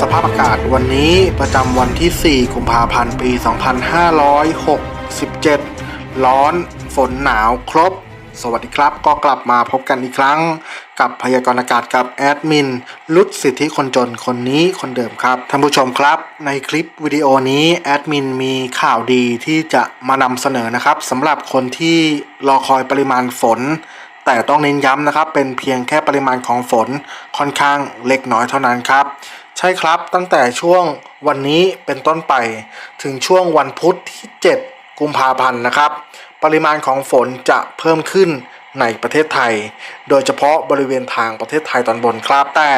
สภาพอากาศวันนี้ประจำวันที่ 4 กุมภาพันธ์ ปี 2567 ร้อน ฝนหนาวครบ สวัสดีครับ ก็กลับมาพบกันอีกครั้ง กับพยากรณ์อากาศกับแอดมินลุดสิทธิคนจนคนนี้คนเดิมครับ ท่านผู้ชมครับ ในคลิปวิดีโอนี้แอดมินมีข่าวดีที่จะมานำเสนอนะครับสำหรับคนที่รอคอยปริมาณฝนแต่ต้องเน้นย้ำนะครับ เป็นเพียงแค่ปริมาณของฝนค่อนข้างเล็กน้อยเท่านั้นครับ ใช่ครับตั้งแต่ช่วงวันนี้เป็นต้นไป ถึงช่วงวันพุธที่ 7 กุมภาพันธ์นะครับ ปริมาณของฝนจะเพิ่มขึ้น ในประเทศไทย โดยเฉพาะบริเวณทางประเทศไทยตอนบนครับแต่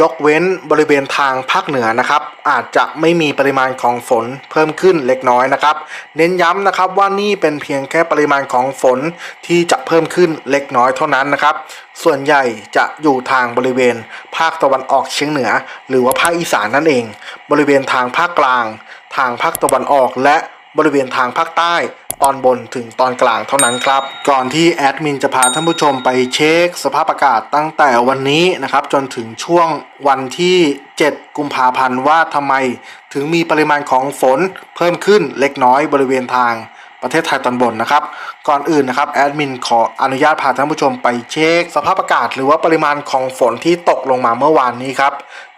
ยกเว้นบริเวณทางภาคเหนือนะครับ อาจจะไม่มีปริมาณของฝนเพิ่มขึ้นเล็กน้อยนะครับ เน้นย้ำนะครับว่านี่เป็นเพียงแค่ปริมาณของฝนที่จะเพิ่มขึ้นเล็กน้อยเท่านั้นนะครับ ส่วนใหญ่จะอยู่ทางบริเวณ ภาคตะวันออกเฉียงเหนือ หรือว่าภาคอีสานนั่นเอง บริเวณทางภาคกลาง ทางภาคตะวันออกและ บริเวณทางภาคใต้ตอนบนถึงตอนกลางเท่านั้นครับ ก่อนที่แอดมินจะพาท่านผู้ชมไปเช็คสภาพอากาศตั้งแต่วันนี้นะครับ จนถึงช่วงวันที่ 7 กุมภาพันธ์ว่าทำไม ถึงมีปริมาณของฝนเพิ่มขึ้นเล็กน้อยบริเวณทาง ประเทศไทยตอนบนนะครับ ก่อนอื่นนะครับแอดมินขออนุญาตพาท่านผู้ชมไปเช็ค สภาพอากาศหรือว่าปริมาณของฝนที่ตกลงมาเมื่อวานนี้ครับ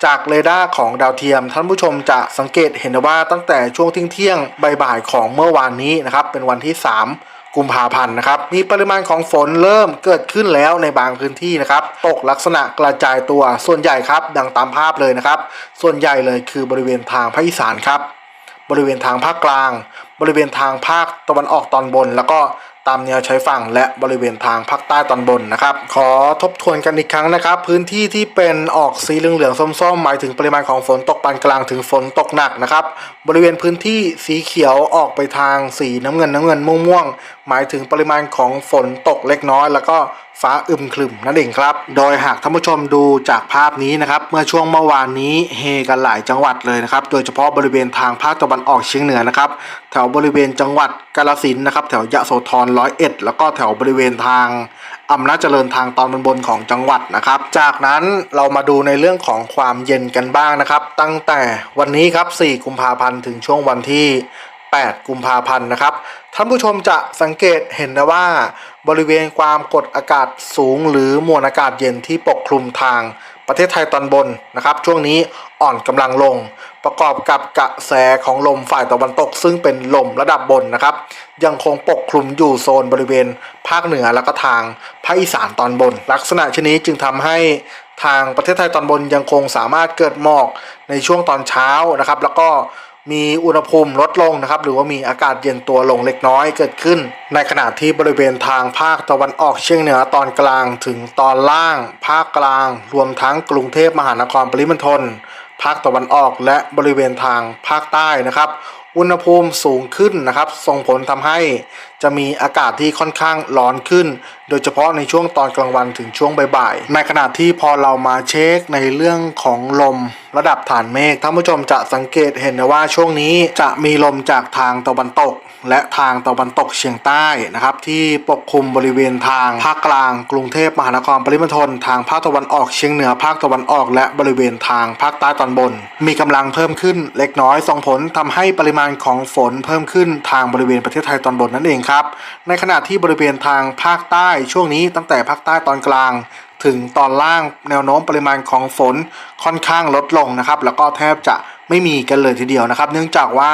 จากเรดาร์ของดาวเทียม ท่านผู้ชมจะสังเกตเห็นว่าตั้งแต่ช่วงเที่ยงๆบ่ายๆของเมื่อวานนี้นะครับ เป็นวันที่ 3กุมภาพันธ์นะครับ มีปริมาณของฝนเริ่มเกิดขึ้นแล้วในบางพื้นที่นะครับ ตกลักษณะกระจายตัว ส่วนใหญ่ครับ ดังตามภาพเลยนะครับ ส่วนใหญ่เลยคือบริเวณทางภาคอีสานครับ บริเวณทางภาคกลาง บริเวณทางภาคตะวันออกตอนบน แล้วก็ตามแนวชายฝั่งและบริเวณทางภาคใต้ตอนบนนะครับ ขอทบทวนกันอีกครั้งนะครับ พื้นที่ที่เป็นออกสีเหลืองๆส้มๆ หมายถึงปริมาณของฝนตกปานกลางถึงฝนตกหนักนะครับ บริเวณพื้นที่สีเขียวออกไปทางสีน้ำเงินน้ำเงินม่วงๆหมายถึงปริมาณของฝนตกเล็กน้อย แล้วก็ ฟ้าอึมครึมนั่นเองครับ โดยหากท่านผู้ชมดูจากภาพนี้นะครับ เมื่อช่วงเมื่อวานนี้เฮกันหลายจังหวัดเลยนะครับ โดยเฉพาะบริเวณทางภาคตะวันออกเฉียงเหนือนะครับ แถวบริเวณจังหวัดกาฬสินนะครับ แถวยะโสธรร้อยเอ็ดแล้วก็แถวบริเวณทางอำนาจเจริญทางตอนบนๆของจังหวัดนะครับ จากนั้นเรามาดูในเรื่องของความเย็นกันบ้างนะครับ ตั้งแต่วันนี้ครับ 4 กุมภาพันธ์ถึงช่วงวันที่ 8 กุมภาพันธ์นะครับ ท่านผู้ชมจะสังเกตเห็นได้ว่า บริเวณความกดอากาศสูงหรือมวลอากาศเย็นที่ปกคลุมทางประเทศไทยตอนบนนะครับ ช่วงนี้อ่อนกำลังลง ประกอบกับกระแสของลมฝ่ายตะวันตก ซึ่งเป็นลมระดับบนนะครับ ยังคงปกคลุมอยู่โซนบริเวณภาคเหนือแล้วก็ทางภาคอีสานตอนบน ลักษณะชนนี้จึงทำให้ทางประเทศไทยตอนบนยังคงสามารถเกิดหมอกในช่วงตอนเช้านะครับ แล้วก็ มีอุณหภูมิลดลงนะครับ หรือว่ามีอากาศเย็นตัวลงเล็กน้อยเกิดขึ้น ในขณะที่บริเวณทางภาคตะวันออกเฉียงเหนือตอนกลางถึงตอนล่าง ภาคกลาง รวมทั้งกรุงเทพมหานครปริมณฑลภาคตะวันออกและบริเวณทางภาคใต้นะครับ อุณหภูมิสูงขึ้นนะครับ ส่งผลทำให้จะมีอากาศที่ค่อนข้างร้อนขึ้น โดยเฉพาะในช่วงตอนกลางวันถึงช่วงบ่ายๆในขณะที่พอเรามาเช็คในเรื่องของลมระดับฐานเมฆท่านผู้ชมจะสังเกตเห็นนะว่าช่วงนี้จะมีลมจากทางตะวันตก และทางตะวันตกเฉียงใต้นะครับที่ปกคลุมบริเวณทางภาคกลาง กรุงเทพมหานครปริมณฑลทางภาคตะวันออกเฉียงเหนือภาคตะวันออก และบริเวณทางภาคใต้ตอนบน มีกำลังเพิ่มขึ้นเล็กน้อยส่งผลทำให้ปริมาณของฝนเพิ่มขึ้นทางบริเวณประเทศไทยตอนบนนั่นเองครับในขณะที่บริเวณทางภาคใต้ช่วงนี้ตั้งแต่ภาคใต้ตอนกลางถึงตอนล่างแนวโน้มปริมาณของฝนค่อนข้างลดลงนะครับ แล้วก็แทบจะ ไม่มีกันเลยทีเดียวนะครับ เนื่องจากว่า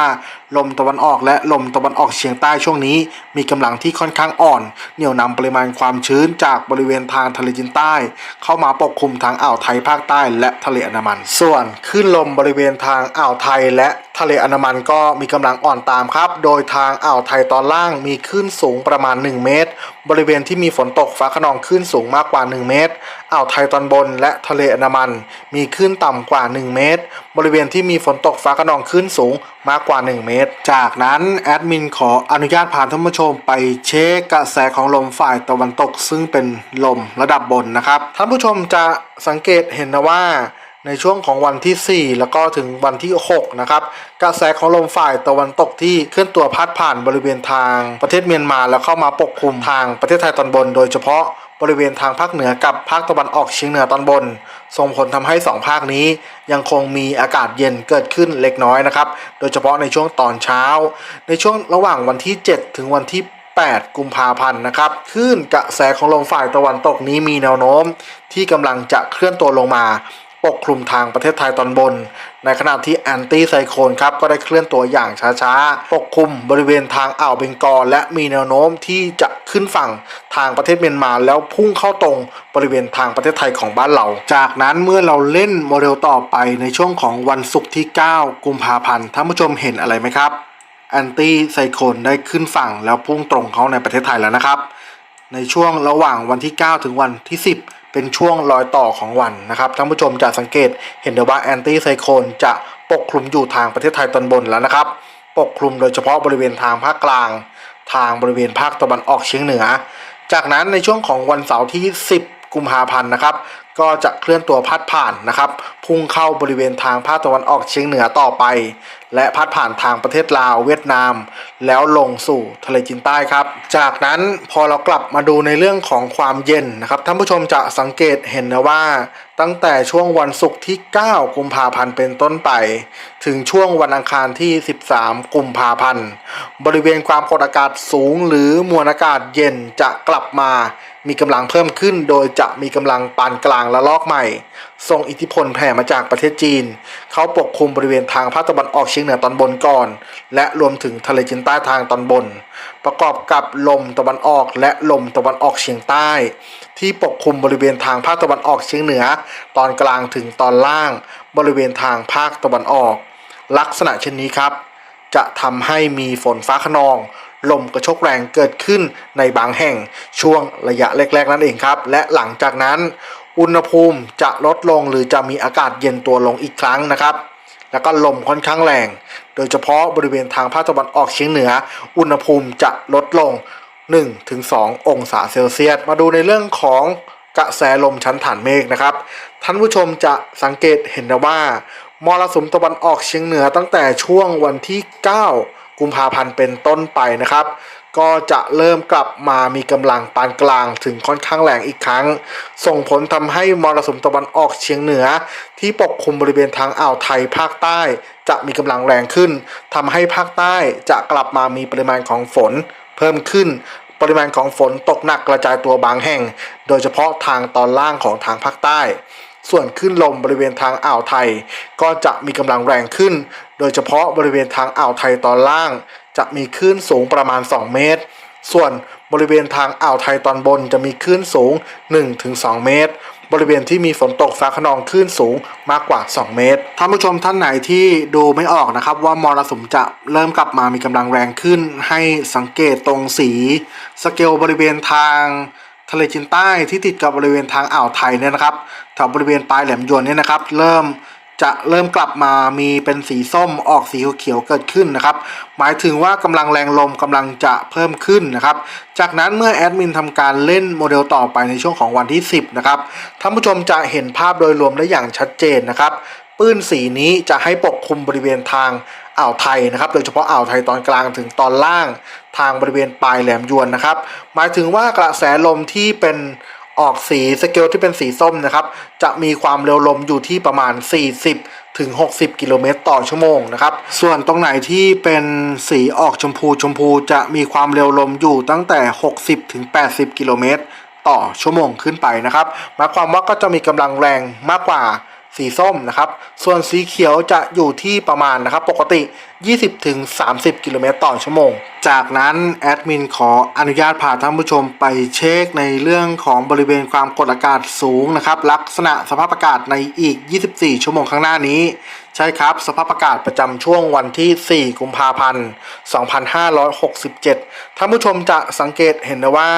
ลมตะวันออกและลมตะวันออกเฉียงใต้ช่วงนี้ มีกำลังที่ค่อนข้างอ่อน เหนี่ยวนำปริมาณความชื้นจากบริเวณทางทะเลจีนใต้ เข้ามาปกคลุมทางอ่าวไทยภาคใต้และทะเลอันดามัน ส่วนคลื่นลมบริเวณทางอ่าวไทยและ ทะเลอันดามันก็มีกำลังอ่อนตามครับ โดยทางอ่าวไทยตอนล่างมีคลื่นสูงประมาณ 1 เมตร บริเวณที่มีฝนตกฟ้าขนองคลื่นสูงมากกว่า 1 เมตร อ่าวไทยตอนบนและทะเลอันดามัน มีคลื่นต่ำกว่า 1 เมตร บริเวณที่มีฝนตกฟ้าขนองคลื่นสูงมากกว่า 1 เมตร จากนั้นแอดมินขออนุญาตพาท่านผู้ชมไปเช็คกระแสของลมฝ่ายตะวันตก ซึ่งเป็นลมระดับบนนะครับ ท่านผู้ชมจะสังเกตเห็นนะว่า ในช่วงของวันที่ 4 แล้วก็ถึงวันที่ 6 นะครับ กระแสของลมฝ่ายตะวันตกที่เคลื่อนตัวพัดผ่านบริเวณทางประเทศเมียนมาแล้วเข้ามาปกคลุมทางประเทศไทยตอนบน โดยเฉพาะบริเวณทางภาคเหนือกับภาคตะวันออกเฉียงเหนือตอนบน ส่งผลทำให้ 2 ภาคนี้ ยังคงมีอากาศเย็นเกิดขึ้นเล็กน้อยนะครับ โดยเฉพาะในช่วงตอนเช้า ในช่วงระหว่างวันที่ 7 ถึงวันที่ 8 กุมภาพันธ์นะครับคลื่นกระแสของลมฝ่ายตะวันตกนี้มีแนวโน้ม ที่กำลังจะเคลื่อนตัวลงมา ปกคลุมทางประเทศไทยตอนบน ในขณะที่แอนตี้ไซโคลนครับก็ได้เคลื่อนตัวอย่างช้าๆ ปกคลุมบริเวณทางอ่าวเบงกอลและมีแนวโน้มที่จะขึ้นฝั่งทางประเทศเมียนมาแล้วพุ่งเข้าตรงบริเวณทางประเทศไทยของบ้านเรา จากนั้นเมื่อเราเล่นโมเดลต่อไปในช่วงของวันศุกร์ที่ 9 กุมภาพันธ์ท่านผู้ชมเห็นอะไรไหมครับแอนตี้ไซโคลนได้ขึ้นฝั่งแล้วพุ่งตรงเข้าในประเทศไทยแล้วนะครับ ในช่วงระหว่างวันที่ 9 ถึงวันที่ 10 เป็นช่วงรอยต่อของวันนะครับท่านผู้ชมจะสังเกตเห็นได้ว่าแอนตี้ไซโคลนจะปกคลุมอยู่ทางประเทศไทยตอนบนแล้วนะครับ ปกคลุมโดยเฉพาะบริเวณทางภาคกลาง ทางบริเวณภาคตะวันออกเฉียงเหนือ จากนั้นในช่วงของวันเสาร์ที่ 10 กุมภาพันธ์นะครับ ก็จะเคลื่อนตัวพัดผ่านนะครับ พุ่งเข้าบริเวณทางภาคตะวันออกเฉียงเหนือต่อไป และพัดผ่านทางประเทศลาวเวียดนาม แล้วลงสู่ทะเลจีนใต้ครับ จากนั้นพอเรากลับมาดูในเรื่องของความเย็นนะครับท่านผู้ชมจะสังเกตเห็นนะว่า ตั้งแต่ช่วงวันศุกร์ที่ 9 กุมภาพันธ์เป็นต้นไป ถึงช่วงวันอังคารที่ 13 กุมภาพันธ์บริเวณความกดอากาศสูงหรือมวลอากาศเย็นจะกลับมา มีกำลังเพิ่มขึ้น โดยจะมีกำลังปานกลางและลอกใหม่ ส่งอิทธิพลแผ่มาจากประเทศจีน เขาปกคลุมบริเวณทางภาคตะวันออกเฉียงเหนือตอนบนก่อน และรวมถึงทะเลจีนใต้ทางตอนบน ประกอบกับลมตะวันออกและลมตะวันออกเฉียงใต้ ที่ปกคลุมบริเวณทางภาคตะวันออกเฉียงเหนือ ตอนกลางถึงตอนล่าง บริเวณทางภาคตะวันออก ลักษณะเช่นนี้ครับ จะทำให้มีฝนฟ้าขนอง ลมกระโชกแรงเกิดขึ้นในบางแห่งช่วงระยะแรก ๆ นั่นเองครับ และหลังจากนั้น อุณหภูมิจะลดลงหรือจะมีอากาศเย็นตัวลงอีกครั้งนะครับ แล้วก็ลมค่อนข้างแรง โดยเฉพาะบริเวณทางภาคตะวันออกเฉียงเหนือ อุณหภูมิจะลดลง 1-2 องศาเซลเซียส มาดูในเรื่องของกระแสลมชั้นฐานเมฆนะครับ ท่านผู้ชมจะสังเกตเห็นนะว่ามรสุมตะวันออกเฉียงเหนือตั้งแต่ช่วงวันที่ 9 กุมภาพันธ์เป็นต้นไปนะครับ ก็จะเริ่มกลับมามีกำลังปานกลางถึงค่อนข้างแรงอีกครั้ง ส่งผลทำให้มรสุมตะวันออกเฉียงเหนือ ที่ปกคลุมบริเวณทางอ่าวไทยภาคใต้ จะมีกำลังแรงขึ้นทำให้ภาคใต้จะกลับมามีปริมาณของฝนเพิ่มขึ้นปริมาณของฝนตกหนักกระจายตัวบางแห่ง โดยเฉพาะทางตอนล่างของทางภาคใต้ ส่วนคลื่นลมบริเวณทางอ่าวไทย ก็จะมีกำลังแรงขึ้น โดยเฉพาะบริเวณทางอ่าวไทยตอนล่าง จะมีคลื่นสูงประมาณ 2 เมตร ส่วนบริเวณทางอ่าวไทยตอนบนจะมีคลื่นสูง 1-2 เมตร บริเวณที่มีฝนตกฟ้าขนองคลื่นสูงมากกว่า 2 เมตร ท่านผู้ชมท่านไหนที่ดูไม่ออกนะครับ ว่ามรสุมจะเริ่มกลับมามีกำลังแรงขึ้น ให้สังเกตตรงสีสเกลบริเวณทางทะเลจีนใต้ที่ติดกับบริเวณทางอ่าวไทยเนี่ยนะครับแถวบริเวณปลายแหลมยวนเนี่ยนะครับ เริ่ม จะเริ่มกลับมามีเป็นสีส้มออกสีเขียวเกิดขึ้นนะครับ หมายถึงว่ากำลังแรงลมกำลังจะเพิ่มขึ้นนะครับ จากนั้นเมื่อแอดมินทำการเล่นโมเดลต่อไปในช่วงของวันที่ 10 นะครับ ท่านผู้ชมจะเห็นภาพโดยรวมได้อย่างชัดเจนนะครับปื้นสีนี้จะให้ปกคลุมบริเวณทางอ่าวไทยนะครับ โดยเฉพาะอ่าวไทยตอนกลางถึงตอนล่างทางบริเวณปลายแหลมยวนนะครับ หมายถึงว่ากระแสลมที่เป็น ออกสีสเกลที่เป็นสีส้มนะครับ จะมีความเร็วลมอยู่ที่ประมาณ 40 ถึง 60 กิโลเมตรต่อชั่วโมงนะครับ ส่วนตรงไหนที่เป็นสีออกชมพูชมพูจะมีความเร็วลมอยู่ตั้งแต่ 60 ถึง 80 กิโลเมตรต่อชั่วโมงขึ้นไปนะครับหมายความว่าก็จะมีกำลังแรงมากกว่า สีส้มนะครับ ส่วนสีเขียวจะอยู่ที่ประมาณนะครับ ปกติ 20ถึง30 กิโลเมตรต่อชั่วโมง จากนั้นแอดมินขออนุญาตพาท่านผู้ชมไปเช็คในเรื่องของบริเวณความกดอากาศสูงนะครับ ลักษณะสภาพอากาศในอีก 24 ชั่วโมงข้างหน้านี้ ใช่ครับ สภาพอากาศประจำช่วงวันที่ 4 กุมภาพันธ์ 2567 ท่านผู้ชมจะสังเกตเห็นนะว่า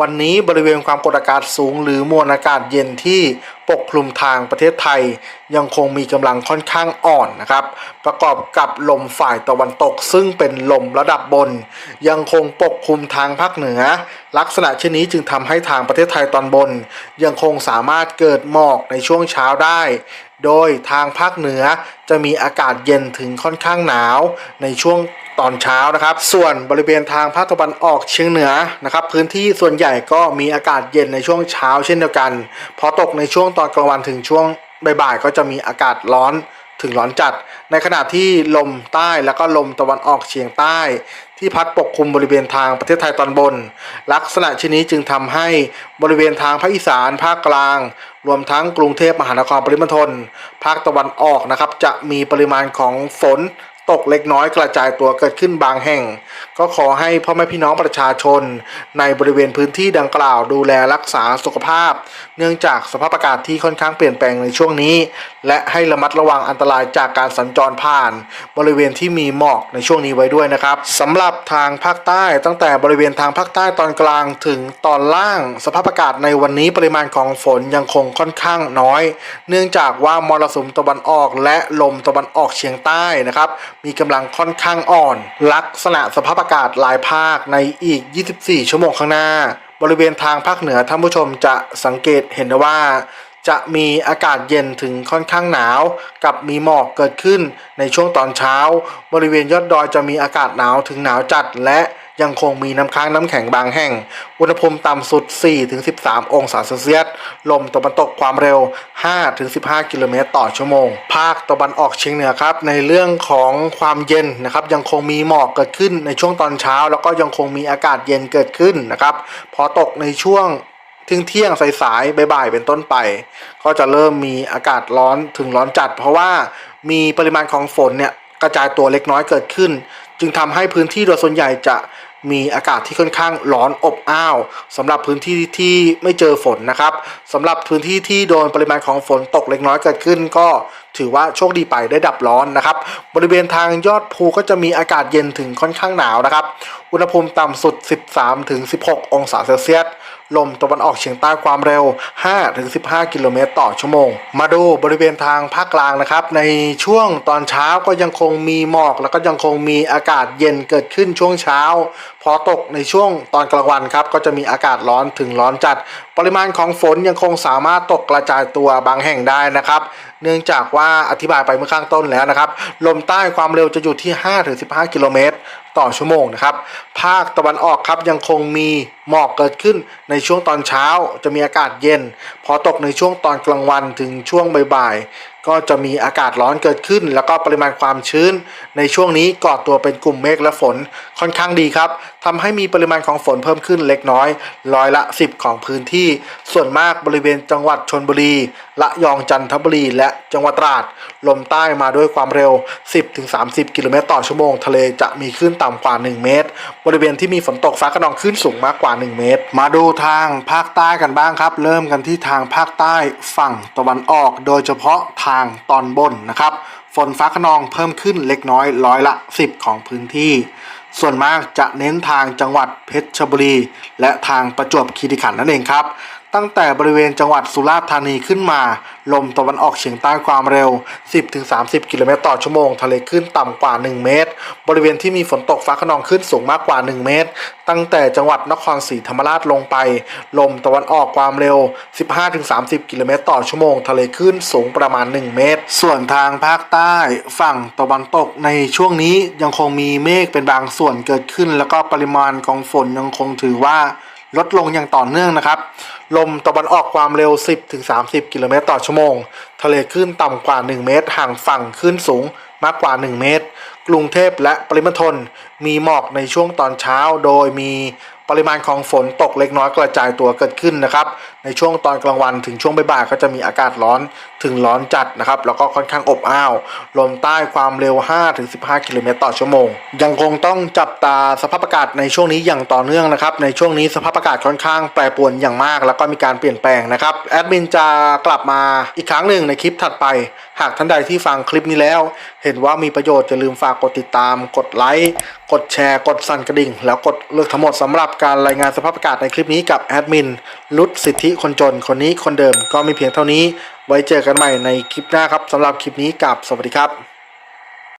วันนี้บริเวณความกดอากาศสูงหรือมวลอากาศเย็นที่ปกคลุมทางประเทศไทย ยังคงมีกำลังค่อนข้างอ่อนนะครับ ประกอบกับลมฝ่ายตะวันตก ซึ่งเป็นลมระดับบน ยังคงปกคลุมทางภาคเหนือ ลักษณะเช่นนี้จึงทำให้ทางประเทศไทยตอนบน ยังคงสามารถเกิดหมอกในช่วงเช้าได้ โดยทางภาคเหนือจะมีอากาศเย็นถึงค่อนข้างหนาวในช่วง ตอนเช้านะครับ ส่วนบริเวณทางภาคตะวันออกเฉียงเหนือนะครับ พื้นที่ส่วนใหญ่ก็มีอากาศเย็นในช่วงเช้าเช่นเดียวกันพอตกในช่วงตอนกลางวันถึงช่วงบ่ายๆก็จะมีอากาศร้อนถึงร้อนจัด ในขณะที่ลมใต้แล้วก็ลมตะวันออกเฉียงใต้ ที่พัดปกคลุมบริเวณทางประเทศไทยตอนบน ลักษณะเช่นนี้จึงทำให้บริเวณทางภาคอีสาน ภาคกลาง รวมทั้งกรุงเทพมหานครปริมณฑลภาคตะวันออกนะครับจะมีปริมาณของฝน ตกเล็กน้อยกระจายตัวเกิดขึ้นบางแห่ง ก็ขอให้พ่อแม่พี่น้องประชาชน ในบริเวณพื้นที่ดังกล่าวดูแลรักษาสุขภาพ เนื่องจากสภาพอากาศที่ค่อนข้างเปลี่ยนแปลงในช่วงนี้ และให้ระมัดระวังอันตรายจากการสัญจรผ่าน บริเวณที่มีหมอกในช่วงนี้ไว้ด้วยนะครับสำหรับทางภาคใต้ตั้งแต่บริเวณทางภาคใต้ตอนกลางถึงตอนล่าง สภาพอากาศในวันนี้ปริมาณของฝนยังคงค่อนข้างน้อย เนื่องจากว่ามรสุมตะวันออกและลมตะวันออกเฉียงใต้นะครับมีกำลังค่อนข้างอ่อน ลักษณะสภาพอากาศหลายภาคในอีก 24 ชั่วโมงข้างหน้า บริเวณทางภาคเหนือท่านผู้ชมจะสังเกตเห็นว่า จะมีอากาศเย็นถึงค่อนข้างหนาว กับมีหมอกเกิดขึ้นในช่วงตอนเช้า บริเวณยอดดอยจะมีอากาศหนาวถึงหนาวจัดและ ยังคงมีน้ำค้างน้ำแข็งบางแห่ง อุณหภูมิต่ำสุด 4-13 องศาเซลเซียส ลมตะวันตกความเร็ว 5-15 กิโลเมตรต่อชั่วโมง ภาคตะวันออกเฉียงเหนือครับ ในเรื่องของความเย็นนะครับ ยังคงมีหมอกเกิดขึ้นในช่วงตอนเช้า แล้วก็ยังคงมีอากาศเย็นเกิดขึ้นนะครับ พอตกในช่วงเที่ยงเที่ยงสายๆบ่ายๆเป็นต้นไป ก็จะเริ่มมีอากาศร้อนถึงร้อนจัด เพราะว่ามีปริมาณของฝนเนี่ยกระจายตัวเล็กน้อยเกิดขึ้น จึงทำให้พื้นที่โดยส่วนใหญ่จะมีอากาศที่ค่อนข้างร้อนอบอ้าวสำหรับพื้นที่ที่ไม่เจอฝนนะครับสำหรับพื้นที่ที่โดนปริมาณของฝนตกเล็กน้อยเกิดขึ้น ก็ถือว่าโชคดีไปได้ดับร้อนนะครับ บริเวณทางยอดภูก็จะมีอากาศเย็นถึงค่อนข้างหนาวนะครับ อุณหภูมิต่ำสุด 13-16 องศาเซลเซียส ลมตะวันออกเฉียงใต้ความเร็ว 5-15 กิโลเมตรต่อชั่วโมง มาดูบริเวณทางภาคกลางนะครับ ในช่วงตอนเช้าก็ยังคงมีหมอก แล้วก็ยังคงมีอากาศเย็นเกิดขึ้นช่วงเช้า พอตกในช่วงตอนกลางวันครับก็จะมีอากาศร้อนถึงร้อนจัด ปริมาณของฝนยังคงสามารถตกกระจายตัวบางแห่งได้นะครับ เนื่องจากว่าอธิบายไปเมื่อข้างต้นแล้วนะครับ ลมใต้ความเร็วจะอยู่ที่ 5-15 กิโลเมตรต่อชั่วโมงนะครับ ภาคตะวันออกครับยังคงมีหมอกเกิดขึ้นในช่วงตอนเช้าจะมีอากาศเย็น พอตกในช่วงตอนกลางวันถึงช่วงบ่ายๆ ก็จะมีอากาศร้อนเกิดขึ้น แล้วก็ปริมาณความชื้น ในช่วงนี้ก่อตัวเป็นกลุ่มเมฆและฝนค่อนข้างดีครับทำให้มีปริมาณของฝนเพิ่มขึ้นเล็กน้อย ร้อยละ 10 ของพื้นที่ ส่วนมากบริเวณจังหวัดชนบุรี ละยองจันทบุรี และจังหวัดตราด ลมใต้มาด้วยความเร็ว 10-30 กิโลเมตรต่อชั่วโมง ทะเลจะมีคลื่นต่ำกว่า 1 เมตร บริเวณที่มีฝนตกฟ้าขนองคลื่นสูงมากกว่า 1 เมตร มาดูทางภาคใต้กันบ้างครับ เริ่มกันที่ทางภาคใต้ฝั่งตะวันออก โดยเฉพาะทางตอนบนนะครับ ฝนฟ้าขนองเพิ่มขึ้นเล็กน้อยร้อยละ 10 ของพื้นที่ ส่วนมากจะเน้นทางจังหวัดเพชรบุรี และทางประจวบคีรีขันธ์นั่นเองครับ ตั้งแต่บริเวณจังหวัดสุราษฎร์ธานีขึ้นมา ลมตะวันออกเฉียงใต้ความเร็ว 10-30 กิโลเมตรต่อชั่วโมง ทะเลขึ้นต่ำกว่า 1 เมตร บริเวณที่มีฝนตกฟ้าขนองขึ้นสูงมากกว่า 1 เมตร ตั้งแต่จังหวัดนครศรีธรรมราชลงไป ลมตะวันออกความเร็ว 15-30 กิโลเมตรต่อชั่วโมง ทะเลขึ้นสูงประมาณ 1 เมตร ส่วนทางภาคใต้ ฝั่งตะวันตกในช่วงนี้ยังคงมีเมฆเป็นบางส่วนเกิดขึ้น แล้วก็ปริมาณของฝนยังคงถือว่า ลดลงอย่างต่อเนื่องนะครับ ลมตะวันออกความเร็ว 10-30 กิโลเมตรต่อชั่วโมง ทะเลคลื่นต่ำกว่า 1 เมตร ห่างฝั่งคลื่นสูงมากกว่า 1 เมตร กรุงเทพและปริมณฑลมีหมอกในช่วงตอนเช้า โดยมีปริมาณของฝนตกเล็กน้อยกระจายตัวเกิดขึ้นนะครับ ในช่วงตอนกลางวันถึงช่วงบ่ายๆก็จะมีอากาศร้อนถึงร้อนจัดนะครับ แล้วก็ค่อนข้างอบอ้าว ลมใต้ความเร็ว 5-15 กิโลเมตรต่อชั่วโมง ยังคงต้องจับตาสภาพอากาศในช่วงนี้อย่างต่อเนื่องนะครับ ในช่วงนี้สภาพอากาศค่อนข้างแปรปรวนอย่างมาก แล้วก็มีการเปลี่ยนแปลงนะครับ แอดมินจะกลับมาอีกครั้งหนึ่งในคลิปถัดไป หากท่านใดที่ฟังคลิปนี้แล้ว เห็นว่ามีประโยชน์อย่าลืมฝากกดติดตาม กดไลค์ กดแชร์ กดสั่นกระดิ่ง แล้วกดเลือกทั้งหมดสำหรับการรายงานสภาพอากาศในคลิปนี้กับแอดมินลุดสิทธิคนจนคนนี้คนเดิมก็มีเพียงเท่านี้ ไว้เจอกันใหม่ในคลิปหน้าครับสำหรับคลิปนี้กับสวัสดีครับ